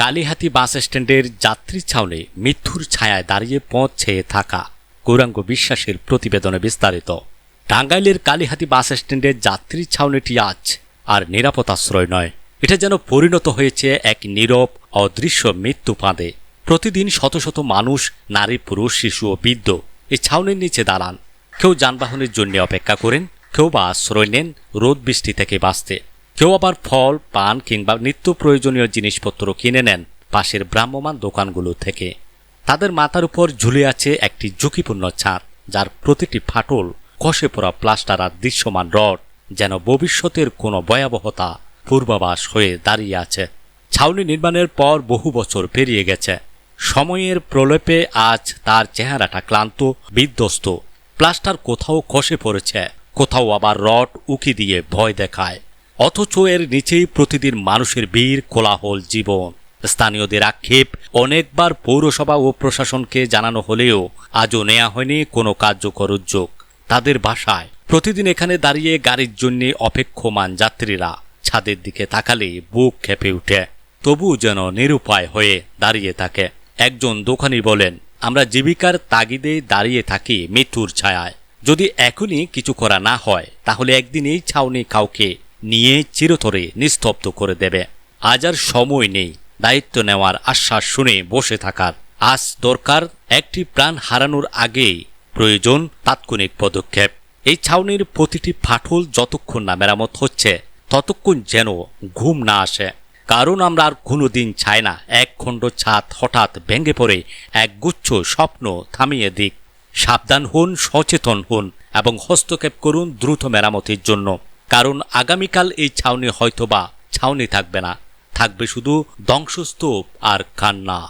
কালীহাতি বাস স্ট্যান্ডের যাত্রী ছাউনি মৃত্যুর ছায়ায় দাঁড়িয়ে পথ ছেয়ে থাকা গৌরাঙ্গ বিশ্বাসের প্রতিবেদনে বিস্তারিত। টাঙ্গাইলের কালীহাতি বাস স্ট্যান্ডের যাত্রী ছাউনিটি আজ আর নিরাপদ আশ্রয় নয়। এটা যেন পরিণত হয়েছে এক নীরব, অদৃশ্য মৃত্যু ফাঁদে। প্রতিদিন শত শত মানুষ, নারী, পুরুষ, শিশু ও বৃদ্ধ এই ছাউনির নিচে দাঁড়ান। কেউ যানবাহনের জন্য অপেক্ষা করেন, কেউ বা আশ্রয় নেন রোদ বৃষ্টি থেকে বাঁচতে। কেউ আবার ফল, পান কিংবা নিত্য প্রয়োজনীয় জিনিসপত্র কিনে নেন পাশের ভ্রাম্যমান দোকানগুলো থেকে। তাদের মাথার উপর ঝুলে আছে একটি ঝুঁকিপূর্ণ ছাদ, যার প্রতিটি ফাটল কষে পড়া প্লাস্টার আর দৃশ্যমান রড, যেন ভবিষ্যতের কোনো ভয়াবহতা পূর্বাভাস হয়ে দাঁড়িয়ে আছে। ছাউনি নির্মাণের পর বহু বছর পেরিয়ে গেছে। সময়ের প্রলেপে আজ তার চেহারাটা ক্লান্ত, বিধ্বস্ত। প্লাস্টার কোথাও খসে পড়েছে, কোথাও আবার রড উকি দিয়ে ভয় দেখায়। অথচ এর নিচেই প্রতিদিন মানুষের ভিড়, কোলাহল, জীবন। স্থানীয়দের আক্ষেপ, অনেকবার পৌরসভা ও প্রশাসনকে জানানো হলেও আজও নেওয়া হয়নি কোনো কার্যকর উদ্যোগ। তাদের ভাষায়, প্রতিদিন এখানে দাঁড়িয়ে গাড়ির জন্য অপেক্ষমান যাত্রীরা ছাদের দিকে তাকালে বুক খেপে উঠে। তবু যেন নিরুপায় হয়ে দাঁড়িয়ে থাকে। একজন দোকানি বলেন, আমরা জীবিকার তাগিদে দাঁড়িয়ে থাকি মৃত্যুর ছায়ায়। যদি এখনই কিছু করা না হয়, তাহলে একদিন এই ছাউনি কাউকে নিয়ে চিরতরে নিস্তব্ধ করে দেবে। আজ আর সময় নেই। দায়িত্ব নেওয়ার আশ্বাস শুনে বসে থাকার। আজ দরকার একটি প্রাণ হারানোর আগেই প্রয়োজন তাৎক্ষণিক পদক্ষেপ। এই ছাউনির প্রতিটি ফাটল যতক্ষণ না মেরামত হচ্ছে, ততক্ষণ যেন ঘুম না আসে। কারণ আমরা আর কোনো দিন চাই না এক খণ্ড ছাদ হঠাৎ ভেঙে পড়ে এক গুচ্ছ স্বপ্ন থামিয়ে দিক। সাবধান হন, সচেতন হন এবং হস্তক্ষেপ করুন দ্রুত মেরামতির জন্য। কারণ আগামীকাল এই ছাউনি হয়তোবা ছাউনি থাকবে না থাকবে শুধু ধ্বংসস্তূপ আর কান্না।